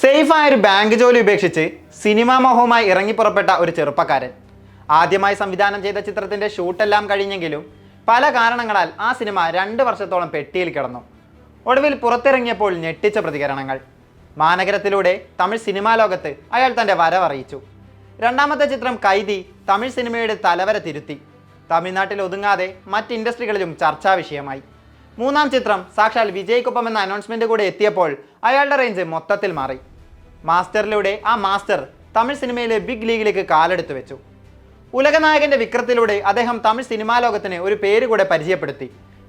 സേഫായ ഒരു ബാങ്ക് ജോലി ഉപേക്ഷിച്ച് സിനിമാ മോഹവുമായി ഇറങ്ങിപ്പുറപ്പെട്ട ഒരു ചെറുപ്പക്കാരൻ. ആദ്യമായി സംവിധാനം ചെയ്ത ചിത്രത്തിന്റെ ഷൂട്ടെല്ലാം കഴിഞ്ഞെങ്കിലും പല കാരണങ്ങളാൽ ആ സിനിമ രണ്ട് വർഷത്തോളം പെട്ടിയിൽ കിടന്നു. ഒടുവിൽ പുറത്തിറങ്ങിയപ്പോൾ ഞെട്ടിച്ച പ്രതികരണങ്ങൾ. മാനഗരത്തിലൂടെ തമിഴ് സിനിമാ ലോകത്ത് അയാൾ തന്റെ വരവറിയിച്ചു രണ്ടാമത്തെ ചിത്രം കൈതി തമിഴ് സിനിമയുടെ തലവരെ തിരുത്തി. തമിഴ്നാട്ടിൽ ഒതുങ്ങാതെ മറ്റ് ഇൻഡസ്ട്രികളിലും ചർച്ചാ വിഷയമായി. മൂന്നാം ചിത്രം. സാക്ഷാൽ വിജയ്ക്കൊപ്പം എന്ന അനൗൺസ്മെന്റ് കൂടെ എത്തിയപ്പോൾ അയാളുടെ റേഞ്ച് മൊത്തത്തിൽ മാറി. മാസ്റ്ററിലൂടെ ആ മാസ്റ്റർ തമിഴ് സിനിമയിലെ ബിഗ് ലീഗിലേക്ക് കാലെടുത്തു വെച്ചു. ഉലകനായകന്റെ വിക്രത്തിലൂടെ അദ്ദേഹം തമിഴ് സിനിമാ ലോകത്തിന് ഒരു പേര് കൂടെ പരിചയപ്പെടുത്തി.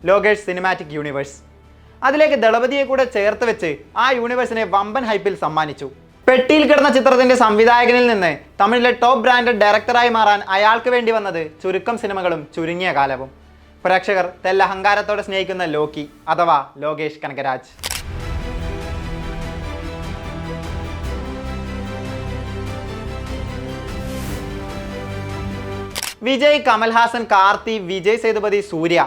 ലോകേഷ് സിനിമാറ്റിക് യൂണിവേഴ്സ് അതിലേക്ക് ദളപതിയെ കൂടെ ചേർത്ത് വെച്ച് ആ യൂണിവേഴ്സിനെ വമ്പൻ ഹൈപ്പിൽ സമ്മാനിച്ചു. പെട്ടിയിൽ കിടന്ന ചിത്രത്തിന്റെ സംവിധായകനിൽ നിന്ന് തമിഴിലെ ടോപ്പ് ബ്രാൻഡഡ് ഡയറക്ടറായി മാറാൻ അയാൾക്ക് വേണ്ടി വന്നത് ചുരുക്കം സിനിമകളും ചുരുങ്ങിയ കാലവും. പ്രേക്ഷകർ തെല്ല അഹങ്കാരത്തോടെ സ്നേഹിക്കുന്ന ലോക്കി അഥവാ ലോകേഷ് കനകരാജ്. വിജയ് കമൽഹാസൻ കാർത്തി വിജയ് സേതുപതി സൂര്യ.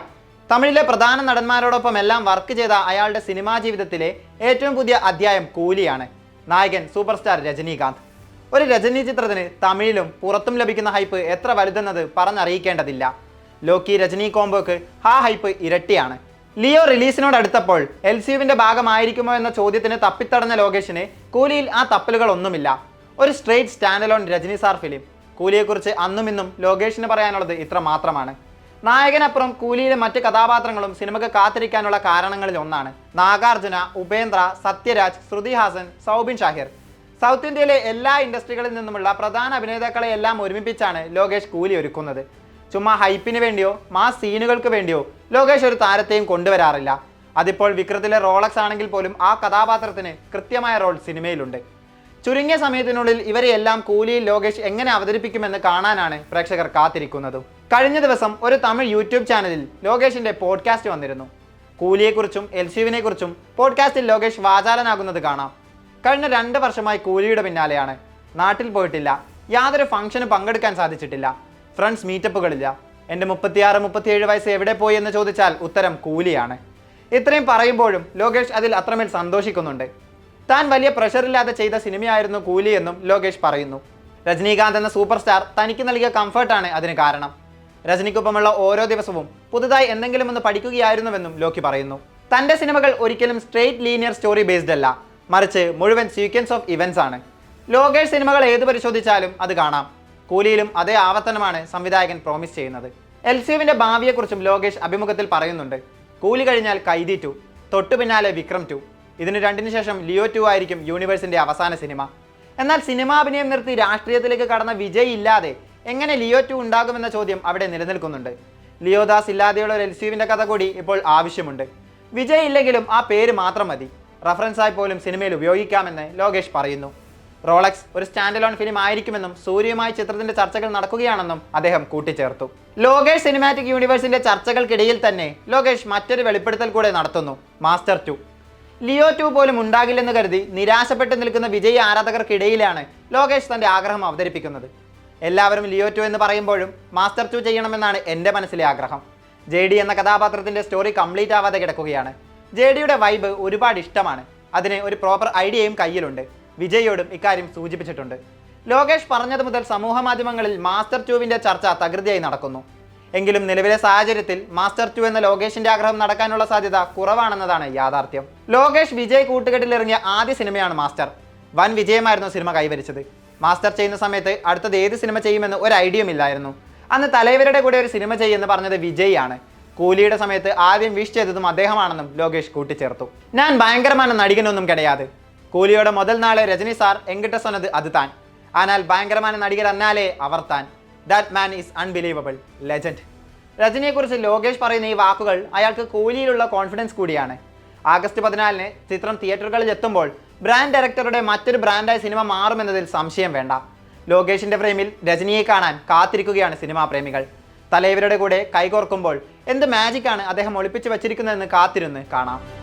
തമിഴിലെ പ്രധാന നടന്മാരോടൊപ്പം എല്ലാം വർക്ക് ചെയ്ത അയാളുടെ സിനിമാ ജീവിതത്തിലെ ഏറ്റവും പുതിയ അധ്യായം കൂലിയാണ്. നായകൻ സൂപ്പർ സ്റ്റാർ രജനീകാന്ത്. ഒരു രജനി ചിത്രത്തിന് തമിഴിലും പുറത്തും ലഭിക്കുന്ന ഹൈപ്പ് എത്ര വലുതെന്നത് പറഞ്ഞറിയിക്കേണ്ടതില്ല. ലോക്കി രജനി കോംബോക്ക് ആ ഹൈപ്പ് ഇരട്ടിയാണ്. ലിയോ റിലീസിനോട് അടുത്തപ്പോൾ എൽ സി യുവിന്റെ ഭാഗമായിരിക്കുമോ എന്ന ചോദ്യത്തിന് തപ്പിത്തടഞ്ഞ ലോകേഷിന് കൂലിയിൽ ആ തപ്പലുകളൊന്നുമില്ല. ഒരു straight standalone Rajini sir film കൂലിയെക്കുറിച്ച് അന്നും ഇന്നും ലോകേഷിന് പറയാനുള്ളത് ഇത്ര മാത്രമാണ്. നായകനപ്പുറം കൂലിയിലെ മറ്റ് കഥാപാത്രങ്ങളും സിനിമക്ക് കാത്തിരിക്കാനുള്ള കാരണങ്ങളിൽ ഒന്നാണ്. നാഗാർജുന ഉപേന്ദ്ര സത്യരാജ് ശ്രുതി ഹാസൻ സൗബിൻ ഷാഹിർ. സൗത്ത് ഇന്ത്യയിലെ എല്ലാ ഇൻഡസ്ട്രികളിൽ നിന്നുമുള്ള പ്രധാന അഭിനേതാക്കളെ എല്ലാം ഒരുമിപ്പിച്ചാണ് ലോകേഷ് കൂലി ഒരുക്കുന്നത്. ചുമ്മാ ഹൈപ്പിന് വേണ്ടിയോ മാ സീനുകൾക്ക് വേണ്ടിയോ ലോകേഷ് ഒരു താരത്തെയും കൊണ്ടുവരാറില്ല. അതിപ്പോൾ വിക്രത്തിലെ റോളക്സ് ആണെങ്കിൽ പോലും ആ കഥാപാത്രത്തിന് കൃത്യമായ റോൾ സിനിമയിലുണ്ട്. ചുരുങ്ങിയ സമയത്തിനുള്ളിൽ ഇവരെയെല്ലാം കൂലിയിൽ ലോകേഷ് എങ്ങനെ അവതരിപ്പിക്കുമെന്ന് കാണാനാണ് പ്രേക്ഷകർ കാത്തിരിക്കുന്നത്. കഴിഞ്ഞ ദിവസം ഒരു തമിഴ് യൂട്യൂബ് ചാനലിൽ ലോകേഷിന്റെ പോഡ്കാസ്റ്റ് വന്നിരുന്നു. കൂലിയെക്കുറിച്ചും എൽ സിവിനെ കുറിച്ചും പോഡ്കാസ്റ്റിൽ ലോകേഷ് വാചാലനാകുന്നത് കാണാം. കഴിഞ്ഞ രണ്ട് വർഷമായി കൂലിയുടെ പിന്നാലെയാണ്. നാട്ടിൽ പോയിട്ടില്ല. യാതൊരു ഫംഗ്ഷന് പങ്കെടുക്കാൻ സാധിച്ചിട്ടില്ല. ഫ്രണ്ട്സ് മീറ്റപ്പുകളില്ല. എന്റെ മുപ്പത്തിയാറ് മുപ്പത്തിയേഴ് വയസ്സ് എവിടെ പോയി എന്ന് ചോദിച്ചാൽ ഉത്തരം കൂലിയാണ്. ഇത്രയും പറയുമ്പോഴും ലോകേഷ് അതിൽ അത്രമേൽ സന്തോഷിക്കുന്നുണ്ട്. താൻ വലിയ പ്രഷറില്ലാതെ ചെയ്ത സിനിമയായിരുന്നു കൂലി എന്നും ലോകേഷ് പറയുന്നു. രജനീകാന്ത് എന്ന സൂപ്പർ സ്റ്റാർ തനിക്ക് നൽകിയ കംഫർട്ടാണ് അതിന് കാരണം. രജനിക്കൊപ്പമുള്ള ഓരോ ദിവസവും പുതുതായി എന്തെങ്കിലും ഒന്ന് പഠിക്കുകയായിരുന്നുവെന്നും ലോക്കി പറയുന്നു. തന്റെ സിനിമകൾ ഒരിക്കലും സ്ട്രെയിറ്റ് ലീനിയർ സ്റ്റോറി ബേസ്ഡ് അല്ല. മറിച്ച് മുഴുവൻ സീക്വൻസ് ഓഫ് ഇവൻസ് ആണ്. ലോകേഷ് സിനിമകൾ ഏത് പരിശോധിച്ചാലും അത് കാണാം. കൂലിയിലും അതേ ആവർത്തനമാണ് സംവിധായകൻ പ്രോമിസ് ചെയ്യുന്നത്. എൽ സിയുവിന്റെ ഭാവിയെക്കുറിച്ചും ലോകേഷ് അഭിമുഖത്തിൽ പറയുന്നുണ്ട്. കൂലി കഴിഞ്ഞാൽ കൈദി ടു തൊട്ടു പിന്നാലെ വിക്രം ടു ഇതിന് രണ്ടിനു ശേഷം ലിയോ ടു ആയിരിക്കും യൂണിവേഴ്സിന്റെ അവസാന സിനിമ. എന്നാൽ സിനിമാഭിനയം നിർത്തി രാഷ്ട്രീയത്തിലേക്ക് കടന്ന വിജയ് ഇല്ലാതെ എങ്ങനെ ലിയോ ടു ഉണ്ടാകുമെന്ന ചോദ്യം അവിടെ നിലനിൽക്കുന്നുണ്ട്. ലിയോദാസ് ഇല്ലാതെയുള്ള ഒരു എൽ സിയുവിന്റെ കഥ കൂടി ഇപ്പോൾ ആവശ്യമുണ്ട്. വിജയ് ഇല്ലെങ്കിലും ആ പേര് മാത്രം മതി. റഫറൻസായി പോലും സിനിമയിൽ ഉപയോഗിക്കാമെന്ന് ലോകേഷ് പറയുന്നു. റോളക്സ് ഒരു സ്റ്റാൻഡ് ലോൺ ഫിലിം ആയിരിക്കുമെന്നും സൂര്യയുമായി ചിത്രത്തിന്റെ ചർച്ചകൾ നടക്കുകയാണെന്നും അദ്ദേഹം കൂട്ടിച്ചേർത്തു. ലോകേഷ് സിനിമാറ്റിക് യൂണിവേഴ്സിന്റെ ചർച്ചകൾക്കിടയിൽ തന്നെ ലോകേഷ് മറ്റൊരു വെളിപ്പെടുത്തൽ കൂടെ നടത്തുന്നു. Master to. ലിയോ ടു പോലും ഉണ്ടാകില്ലെന്ന് കരുതി നിരാശപ്പെട്ട് നിൽക്കുന്ന വിജയ് ആരാധകർക്കിടയിലാണ് ലോകേഷ് തന്റെ ആഗ്രഹം അവതരിപ്പിക്കുന്നത്. എല്ലാവരും ലിയോ ടു എന്ന് പറയുമ്പോഴും മാസ്റ്റർ ടു ചെയ്യണമെന്നാണ് എന്റെ മനസ്സിലെ ആഗ്രഹം. ജെ ഡി എന്ന കഥാപാത്രത്തിന്റെ സ്റ്റോറി കംപ്ലീറ്റ് ആവാതെ കിടക്കുകയാണ്. ജെ ഡിയുടെ വൈബ് ഒരുപാട് ഇഷ്ടമാണ്. അതിന് ഒരു പ്രോപ്പർ ഐഡിയയും കയ്യിലുണ്ട്. വിജയോടും ഇക്കാര്യം സൂചിപ്പിച്ചിട്ടുണ്ട്. ലോകേഷ് പറഞ്ഞത് മുതൽ സമൂഹ മാധ്യമങ്ങളിൽ മാസ്റ്റർ ടുവിന്റെ ചർച്ച തകൃതിയായി നടക്കുന്നു. എങ്കിലും നിലവിലെ സാഹചര്യത്തിൽ മാസ്റ്റർ ടു എന്ന ലോകേഷിന്റെ ആഗ്രഹം നടക്കാനുള്ള സാധ്യത കുറവാണെന്നതാണ് യാഥാർത്ഥ്യം. ലോകേഷ് വിജയ് കൂട്ടുകെട്ടിലിറങ്ങിയ ആദ്യ സിനിമയാണ് മാസ്റ്റർ. വൻ വിജയമായിരുന്നു സിനിമ കൈവരിച്ചത്. മാസ്റ്റർ ചെയ്യുന്ന സമയത്ത് അടുത്തത് ഏത് സിനിമ ചെയ്യുമെന്ന് ഒരു ഐഡിയയും ഇല്ലായിരുന്നു. അന്ന് തലൈവരുടെ കൂടെ ഒരു സിനിമ ചെയ്യുമെന്ന് പറഞ്ഞത് വിജയ് ആണ്. കൂലിയുടെ സമയത്ത് ആദ്യം വിഷ് ചെയ്തതും അദ്ദേഹമാണെന്നും ലോകേഷ് കൂട്ടിച്ചേർത്തു. ഞാൻ ഭയങ്കരമാണ് നടികനൊന്നും കിടയാതെ. കൂലിയുടെ മുതൽ നാളെ രജനി സാർ എങ്കിട്ട സൊന്നത് അത് താൻ. ആനാൽ ഭയങ്കരമായ നടികർ അന്നാലേ അവർ താൻ. That man is unbelievable legend രജനിയെക്കുറിച്ച് Lokesh പറയുന്ന ഈ വാക്കുകൾ അയാൾക്ക് കൂലിയിലുള്ള കോൺഫിഡൻസ് കൂടിയാണ്. ആഗസ്റ്റ് പതിനാലിന് ചിത്രം തിയേറ്ററുകളിൽ എത്തുമ്പോൾ ബ്രാൻഡ് ഡയറക്ടറുടെ മറ്റൊരു ബ്രാൻഡായ സിനിമ മാറുമെന്നതിൽ സംശയം വേണ്ട. ലോകേഷിന്റെ ഫ്രെയിമിൽ രജനിയെ കാണാൻ കാത്തിരിക്കുകയാണ് സിനിമാ പ്രേമികൾ. തലൈവരുടെ കൂടെ കൈകോർക്കുമ്പോൾ എന്ത് മാജിക്കാണ് അദ്ദേഹം ഒളിപ്പിച്ച് വച്ചിരിക്കുന്നതെന്ന് കാത്തിരുന്ന് കാണാം.